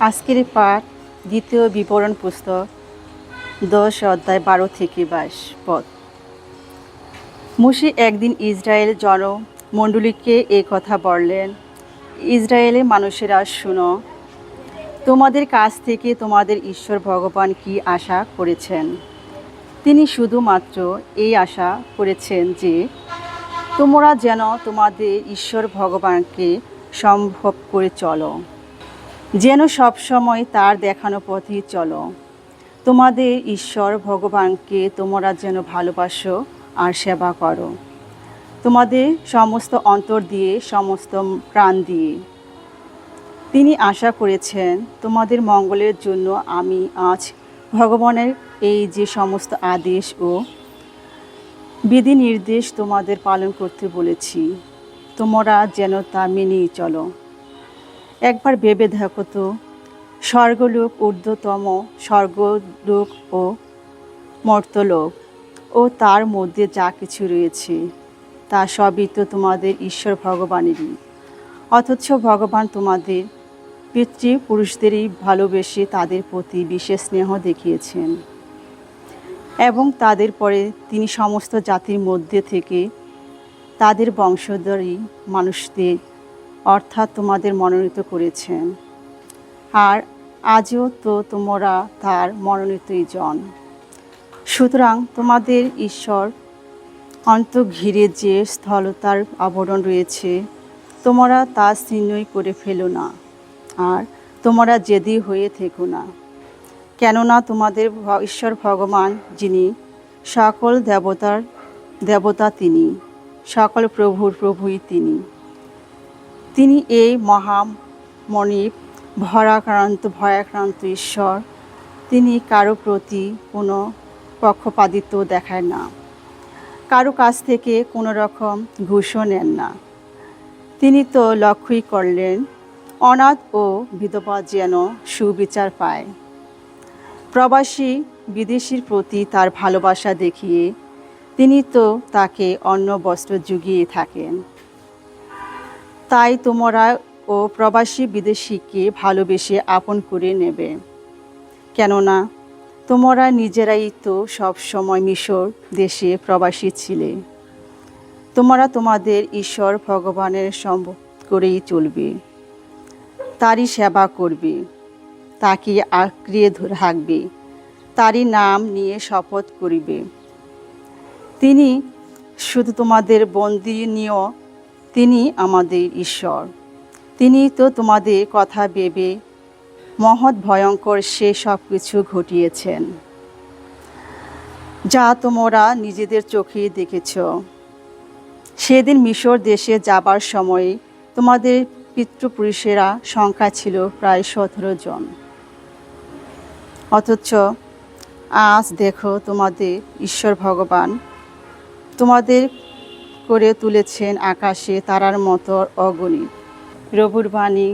আজকের পাঠ, দ্বিতীয় বিবরণ পুস্তক, দশ অধ্যায় বারো থেকে বাইশ পদ। মুশি একদিন ইসরায়েল জনমণ্ডলীকে এ কথা বললেন, ইসরায়েলের মানুষেরা শুনো, তোমাদের কাছ থেকে তোমাদের ঈশ্বর ভগবান কি আশা করেছেন? তিনি শুধুমাত্র এই আশা করেছেন যে, তোমরা যেন তোমাদের ঈশ্বর ভগবানকে সম্ভব করে চলো। যেন সবসময় তার দেখানো পথেই চলো। তোমাদের ঈশ্বর ভগবানকে তোমরা যেন ভালোবাসো আর সেবা করো। তোমাদের সমস্ত অন্তর দিয়ে, সমস্ত প্রাণ দিয়ে। তিনি আশা করেছেন, তোমাদের মঙ্গলের জন্য আমি আজ ভগবানের এই যে সমস্ত আদেশ ও বিধি নির্দেশ তোমাদের পালন করতে বলেছি তোমরা যেন তা মেনেই চলো একবার ভেবে দেখো তো। স্বর্গলোক, ঊর্ধ্বতম স্বর্গলোক ও মর্তলোক, ও তার মধ্যে যা কিছু রয়েছে, তা সবই তো তোমাদের ঈশ্বর ভগবানেরই। অথচ ভগবান তোমাদের পিতৃপুরুষদেরই ভালোবেসে তাদের প্রতি বিশেষ স্নেহ দেখিয়েছেন। এবং তাদের পরে তিনি সমস্ত জাতির মধ্যে থেকে তাদের বংশধরী মানুষদের অর্থাৎ তোমাদের মনোনীত করেছেন আর আজও তো তোমরা তার মনোনীতই জন। সুতরাং তোমাদের ঈশ্বর অন্ত ঘিরে যে স্থলতার আবরণ রয়েছে, তোমরা তা ছিন্নই করে ফেলো না, আর তোমরা জেদি হয়ে থেকো না। কেননা তোমাদের ঈশ্বর ভগবান যিনি সকল দেবতার, দেবতা তিনি, সকল প্রভুর প্রভুই তিনি। তিনি এই মহামণিপ ভরাক্রান্ত, ভয়াক্রান্ত ঈশ্বর। তিনি কারও প্রতি কোনো পক্ষপাতিত্ব দেখায় না। কারও কাছ থেকে কোনো রকম ঘুষও নেন না। তিনি তো লক্ষ্যই করলেন, অনাথ ও বিধবা যেন সুবিচার পায়। প্রবাসী বিদেশির প্রতি তার ভালোবাসা দেখিয়ে তিনি তো তাকে অন্য বস্ত্র জুগিয়ে থাকেন। তাই তোমরা ও প্রবাসী বিদেশিকে ভালোবেসে আপন করে নেবে। কেননা তোমরা নিজেরাই তো সব সময় মিশর দেশে প্রবাসী ছিলে। তোমরা তোমাদের ঈশ্বর ভগবানের সম্ভব করেই চলবে। তারই সেবা করবে। তাকে আঁকড়িয়ে ধরে থাকবে তারই নাম নিয়ে শপথ করিবে। তিনি শুধু তোমাদের বন্দি নিয়েও তিনি আমাদের ঈশ্বর। তিনি তো তোমাদের কথা ভেবে মহৎ, ভয়ঙ্কর সে সব কিছু ঘটিয়েছেন। যা তোমরা নিজেদের চোখে দেখেছ। সেদিন মিশর দেশে যাবার সময় তোমাদের পিতৃপুরুষেরা সংখ্যা ছিল প্রায় সতেরো জন। অথচ আজ দেখো তোমাদের ঈশ্বর ভগবান তোমাদের করে তুলেছেন আকাশে তারার মতো অগণিত। প্রভুর বাণী